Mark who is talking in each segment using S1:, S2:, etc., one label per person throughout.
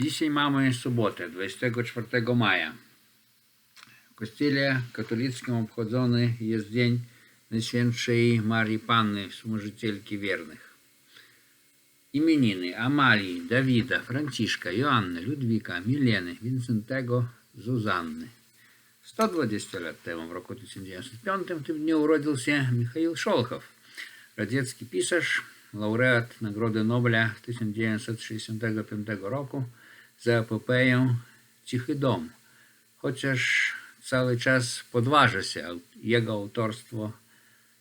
S1: Dzisiaj mamy sobotę, 24 maja. W kościele katolickim obchodzony jest Dzień Najświętszej Marii Panny, Służycielki Wiernych. Imieniny Amalii, Dawida, Franciszka, Joanny, Ludwika, Mileny, Wincentego, Zuzanny. 120 lat temu, w roku 1905, w tym dniu urodził się Michał Szolchow, radziecki pisarz, laureat Nagrody Nobla 1965 roku, за cichy dom Chociaż cały czas podważa się jego autorstwo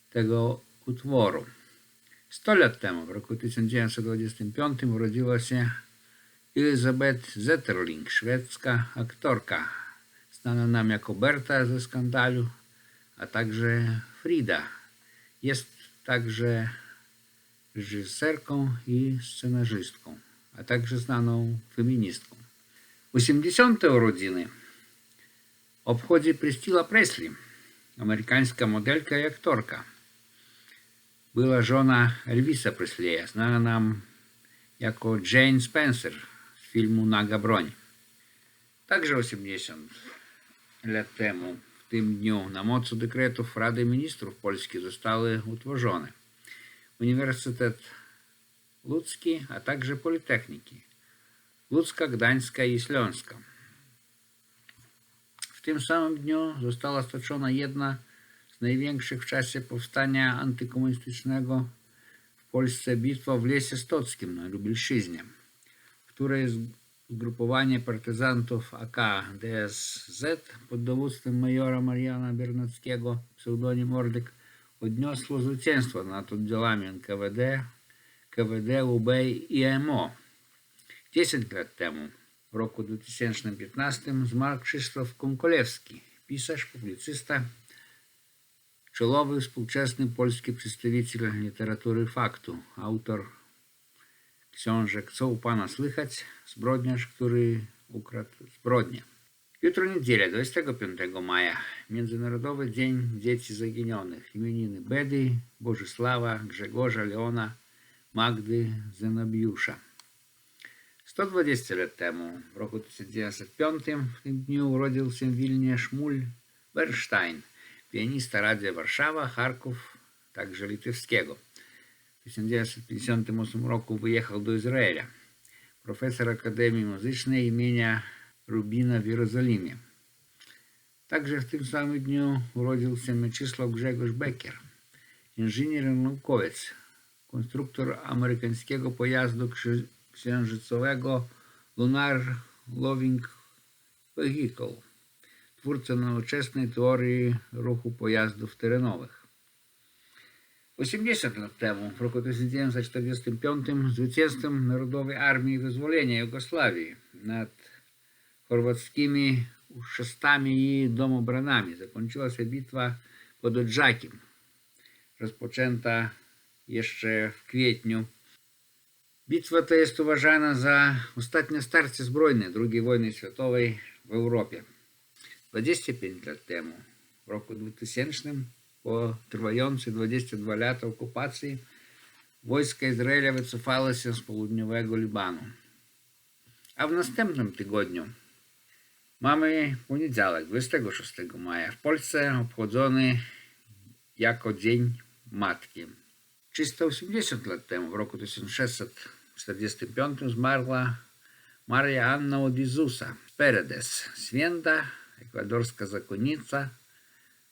S1: tego utworu. 100 lat temu, w roku 1925, urodziła się Elizabeth Zetterling, szwedzka aktorka, znana nam jako Berta ze skandalu, a także Frida. Jest także reżyserką i scenarzystką. а также znaną феминистку. У 70-й urodziny obchodzi Престила Преслі, американська моделька і акторка. Była żona Elvisa Presleya, znana nam jako Jane Spencer z filmu Naga Broń. Także 80 lat temu, w tym dniu, na mocy dekretów Rady Ministrów Polski zostały utworzone Uniwersytet Луцкий, а также политехники Луцка, Гданьска и Сльонська. В тим самим дню została stoczona jedna z największych w czasie powstania antykomunistycznego w Polsce bitwa w Lesie Stockim na Lubelszczyźnie, w której zgrupowanie partyzantów AK DSZ pod dowództwem majora Mariana Biernackiego, pseudonim Ordyk, odniosło zwycięstwo nad oddziałami NKWD КВД УБ і МО. 10 lat temu, w roku 2015, zmarł Krzysztof Konkolewski, pisarz, publicysta, człowiek współczesny polski przedstawiciel literatury faktu, autor książek Co u Pana słychać? Zbrodniarz, który ukradł zbrodnię. Jutro niedzielę, 25 maja, Międzynarodowy Dzień Dzieci Zaginionych, imieniny Bedy, Bożysława, Grzegorza, Leona, Магди Зеноб'юша. 120 лет тому, в року 1905 дню уродился в Вильне Шмуль Берштайн, пианиста радио Варшава, Харков, также Литовskiego. В 1958 року виїхав до Ізраїля, професор Академії музичної імені Рубіна в Єрусалимі. Также в тим самим дню уродился Мячеслав Грегош Беккер, інженер и науковець, konstruktor amerykańskiego pojazdu księżycowego Lunar Loving Vehicle, twórca nowoczesnej teorii ruchu pojazdów terenowych. 80 lat temu, w roku 1945, zwycięzcą Narodowej Armii Wyzwolenia Jugosławii nad chorwackimi uszestami i domobranami zakończyła się bitwa pod Odżakiem, rozpoczęta jeszcze w kwietniu. Bitwa ta jest uważana za ostatnie starcie zbrojne II wojny światowej w Europie. 25 lat temu, w roku 2000, po trwającej 22 lata okupacji, wojska Izraela wycofały się z południowego Libanu. A w następnym tygodniu mamy poniedziałek, 26 maja, w Polsce obchodzony jako Dzień Matki. Чи 180 lat temu, w roku 1645 zmarła Maria Anna od Jezusa Peredes, święta, ekwadorska zakonnica,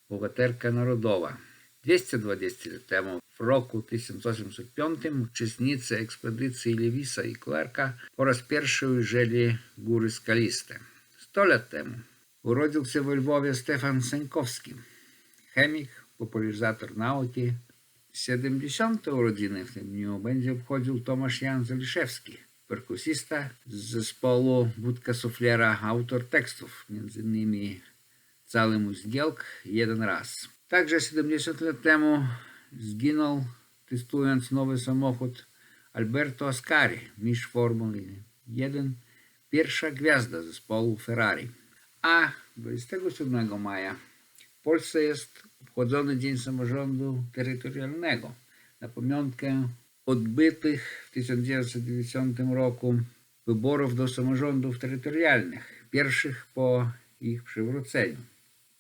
S1: bohaterka narodowa. 220 lat temu, w roku 1805, uczestnicy ekspedycji Lewisa i Clarka po raz pierwszy ujrzeli góry skaliste. 100 lat temu urodził się w Lwowie Stefan Senkowski, chemik, popularyzator nauki, 70. urodziny w tym dniu będzie obchodził Tomasz Jan Zeliszewski, perkusista z zespołu Budka Suflera, autor tekstów, między innymi Cały mój jeden raz. Także 70 lat temu zginął, testując nowy samochód, Alberto Ascari, mistrz Formuły 1, pierwsza gwiazda zespołu Ferrari. A 27 maja w Polsce jest obchodzony Dzień Samorządu Terytorialnego na pamiątkę odbytych w 1990 roku wyborów do samorządów terytorialnych, pierwszych po ich przywróceniu.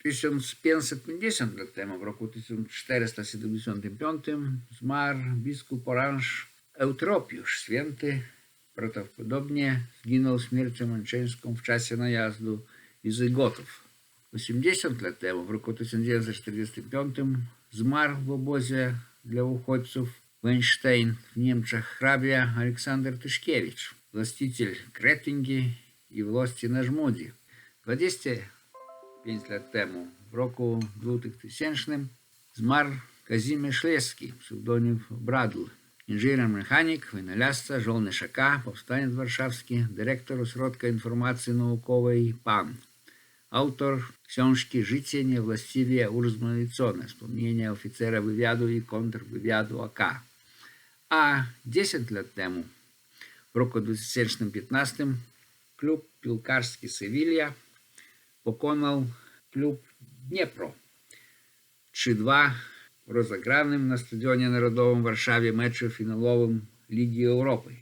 S1: 1550 lat temu, w roku 1475, zmarł biskup Oranż Eutropiusz, święty, prawdopodobnie zginął śmiercią męczeńską w czasie najazdu Izygotów 80 лет тому, в року 1945 змар в обозі для уходців в Эйнштейн в Німчах храбря Олександр Тишкевич, властитель Кретинги і власті на жмуді. 25 лет тому, в року 2000 змар Казімір Шлеський, псевдонім Брадл, інженер-механік, виналясця, жовний шака, повстанець Варшавський, директор осродка інформації наукової ПАН, автор książki Życie niewłaściwie urozmaicone, wspomnienia oficera wywiadu i kontrwywiadu AK. A 10 lat temu, w roku 2015, klub piłkarski Sewilla pokonał klub Dniepro. 3-2 rozegranym na Stadionie Narodowym w Warszawie meczu finalowym Ligi Europy.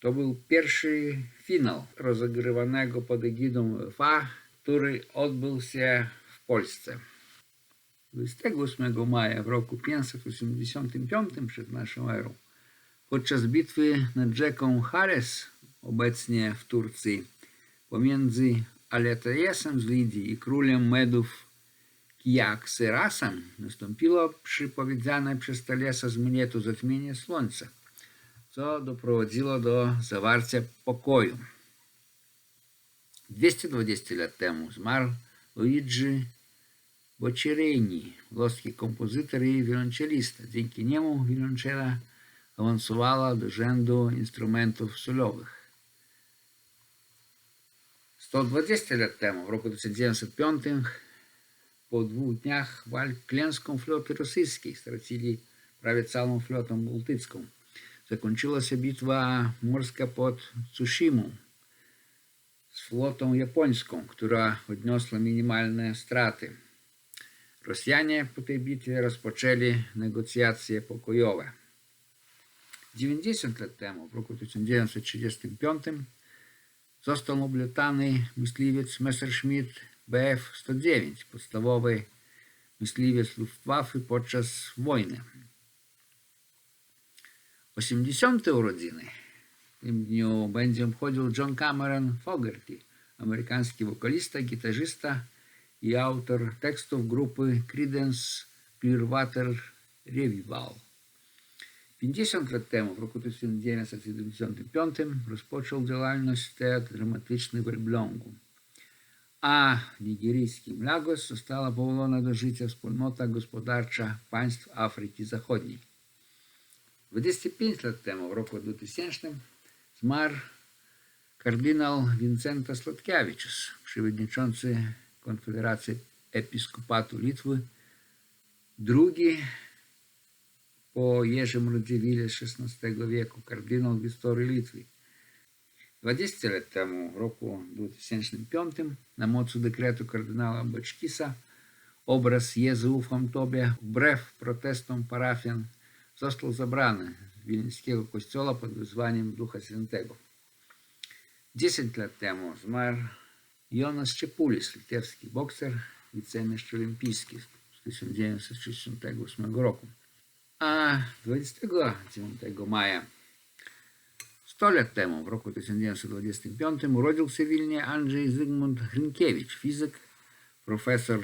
S1: To był pierwszy finał rozegrywanego pod egidą FA. który odbył się w Polsce. 28 maja w roku 585 przed naszą erą, podczas bitwy nad rzeką Hares, obecnie w Turcji, pomiędzy Aletejesem z Lidii i królem Medów Kijak nastąpiło przypowiedziane przez Talesa z Mnietu zatmienie słońca, co doprowadziło do zawarcia pokoju. 220 лет тому змар Луиджи Бочерини, лоский композитор и виолончелист. Дзеньки нему виолончела авансувала до женду інструментів сольових. 120 лет тому, в року 1995 по двох днях в Кленском флоте російський стратили правит самым флотом Балтийским. Закончилась битва Морска под Цушимом z flotą japońską, która odniosła minimalne straty. Rosjanie po tej bitwie rozpoczęli negocjacje pokojowe. 90 lat temu, w roku 1935, został oblutany myśliwiec Messerschmitt BF-109, podstawowy myśliwiec Luftwaffe podczas wojny. 80. urodziny W tym dniu będzie obchodził John Cameron Fogerty, amerykański wokalista, gitarzysta i autor tekstów grupy Creedence Clearwater Revival. 50 lat temu, w roku 1975, rozpoczął działalność Teatr Dramatyczny w Elblągu, a w nigeryjskim Lagos została powołana do życia wspólnota gospodarcza państw Afryki Zachodniej. 25 lat temu, w roku 2000, Тьмар кардинал Винцента Сладкевичус, przewodniczący Konfederacji Episkopatu Litwy, drugi po Jerzym Radziwile XVI wieku kardynał w historii Litwy. 20 lat temu, w roku 2005, na mocy dekretu kardynała Boczkisa, obraz Jezu ufam Tobie wbrew protestom parafian został zabrany Wileńskiego Kościoła pod wyzwaniem Ducha Świętego. 10 lat temu zmarł Jonas Czepulis, litewski bokser, wicemistrz olimpijski z 1968 roku. A 29 maja 100 lat temu, w roku 1925, urodził się w Wilnie Andrzej Zygmunt Hrinkiewicz, fizyk, profesor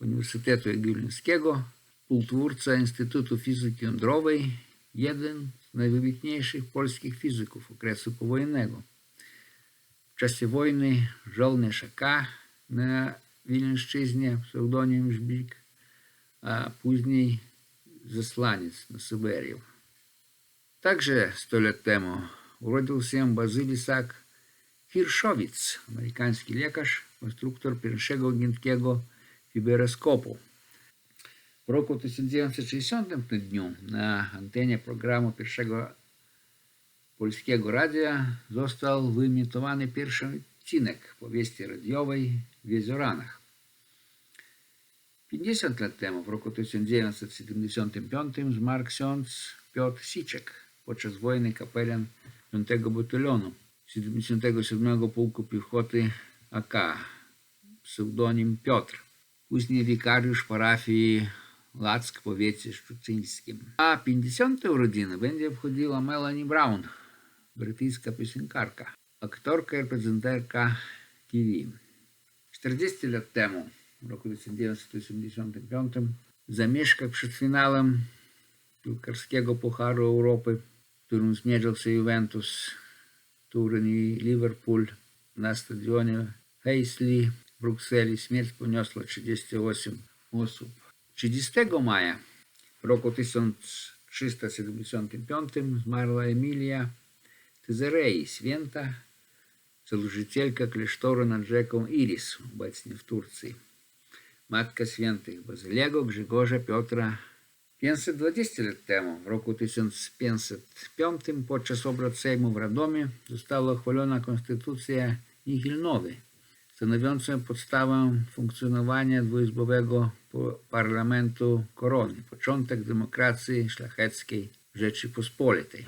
S1: Uniwersytetu Jagiellońskiego, półtwórca Instytutu Fizyki Jądrowej jeden z najwybitniejszych polskich fizyków okresu powojennego. W czasie wojny żał Szaka na Wileńszczyźnie, pseudonim Żbik, a później zesłaniec na Syberię. Także 100 lat temu urodził się Bazylisak Sak Hirszowic, amerykański lekarz, konstruktor pierwszego giętkiego fibroskopu. W roku 1960 dniu na antenie programu pierwszego Polskiego Radia został wyemitowany pierwszy odcinek powieści radiowej w Jezioranach. 50 lat temu, w roku 1975, zmarł ksiądz Piotr Siczek, podczas wojny kapelan 5 batalionu 77 Pułku Piechoty AK, pseudonim Piotr, później wikariusz parafii Лацк w powiecie szczuczyńskim. A 50. urodziny będzie obchodziła Melanie Brown, brytyjska piosenkarka, aktorka i reprezenterka TV. 40 lat temu, w roku 1985, zamieszka przed finałem piłkarskiego Pucharu Europy, w którym zmierzał się Juventus, Turyn i Liverpool na stadionie Haisley w Brukseli. Śmierć poniosła 38 osób. 30 maja roku 1375 zmarła Emilia Tezerei, święta założycielka klasztoru nad rzeką Iris, obecnie w Turcji. Matka świętych Bazylego, Grzegorza, Piotra. 520 lat temu, w roku 1505, podczas obrad Sejmu w Radomie, została uchwalona konstytucja Nihilnowy, stanowiącą podstawę funkcjonowania dwuizbowego parlamentu korony, początek demokracji szlacheckiej Rzeczypospolitej.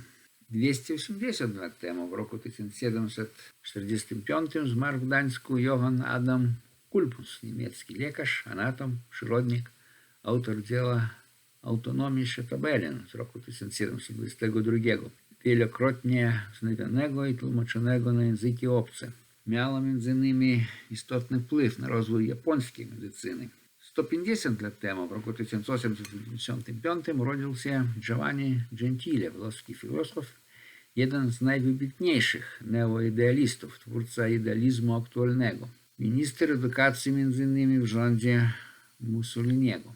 S1: 280 lat temu, w roku 1745, zmarł w Gdańsku Johann Adam Kulpus, niemiecki lekarz, anatom, przyrodnik, autor dzieła Autonomii Szetabelin z roku 1722, wielokrotnie znowionego i tłumaczonego na języki obce miała między innymi istotny wpływ na rozwój japońskiej medycyny. 150 lat temu, w roku 1895, urodził się Giovanni Gentile, włoski filozof, jeden z najwybitniejszych neoidealistów, twórca idealizmu aktualnego, minister edukacji m.in. w rządzie Mussoliniego.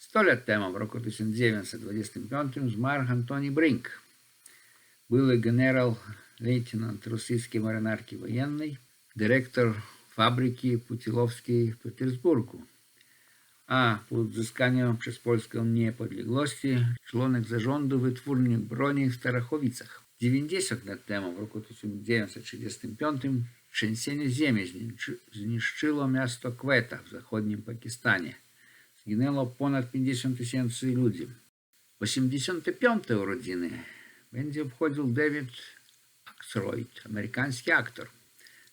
S1: 100 lat temu, w roku 1925, zmarł Antoni Brink, były generał лейтенант російської маринарки воєнний, директор фабрики Путиловській в Петербургу. А по взысканию przez Polskę niepodległości członek zarządu wytwórni broni w Starachowicach. 90 lat temu, w roku 1935, trzęsienie ziemi zniszczyło miasto Kweta w zachodnim Pakistanie. Zginęło ponad 50 tysięcy ludzi. 85. urodziny będzie obchodził David Актройд, американський актор.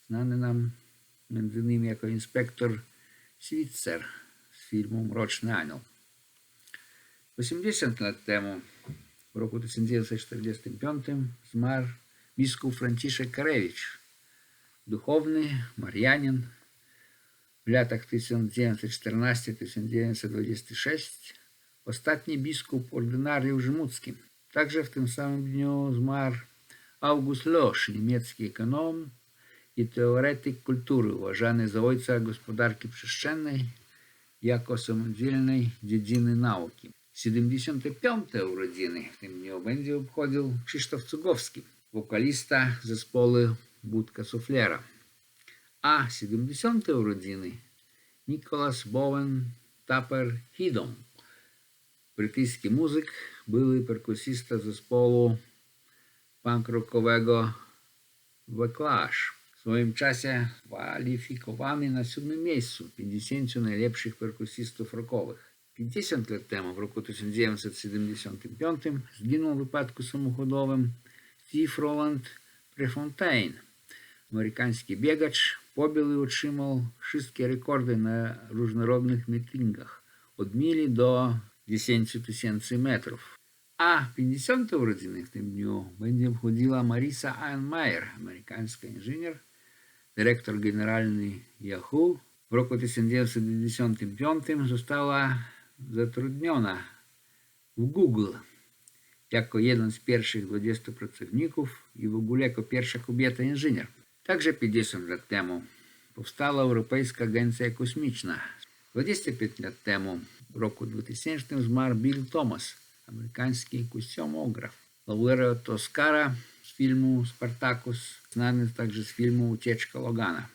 S1: Знаний нам ним як інспектор Світцер з фільму Мрочний Ангел. 80 лет тему, в року 1945 змер біскуп Франтішек Каревич, духовний мар'янин в лятах 1914-1926, ostatni biskup ordynariusz Żmudzki. Także w tym samym dniu zmarł Август Льош, niemiecki ekonom i teoretyk kultury, uważany za ojca gospodarki przestrzennej jako samodzielnej dziedziny nauki. 75. urodziny w tym dniu będzie obchodził Krzysztof Cugowski, wokalista zespołu Budka Suflera. A 70. urodziny Nicholas Bowen Tapper Hidom, brytyjski muzyk, były perkusista zespołu pankrokowego The Clash. W swoim czasie kwalifikowany na siódmym miejscu 50 najlepszych perkusistów rockowych. 50 lat temu, w roku 1975, zginął w wypadku samochodowym Steve Roland Prefontaine. Amerykański biegacz pobił i utrzymał wszystkie rekordy na różnorodnych mitingach od mili do 10 tysięcy metrów. А в 50 уроdziniach tym dniu będzie wchodziła Marisa Einmeier, amerykańska inżynier, dyrektor generalny Yahoo. W roku 1995 została zatrudniona w Google jako jeden z pierwszych 20 pracowników i w ogóle jako pierwsza kobieta inżynier. Także 50 lat temu powstała Europejska Agencja Kosmiczna. 25 lat temu, w roku 2000, zmarł Bill Thomas – Американський костюмограф. Лауреат Оскара з фільму Спартакус, знаний також з фільму Утечка Логана.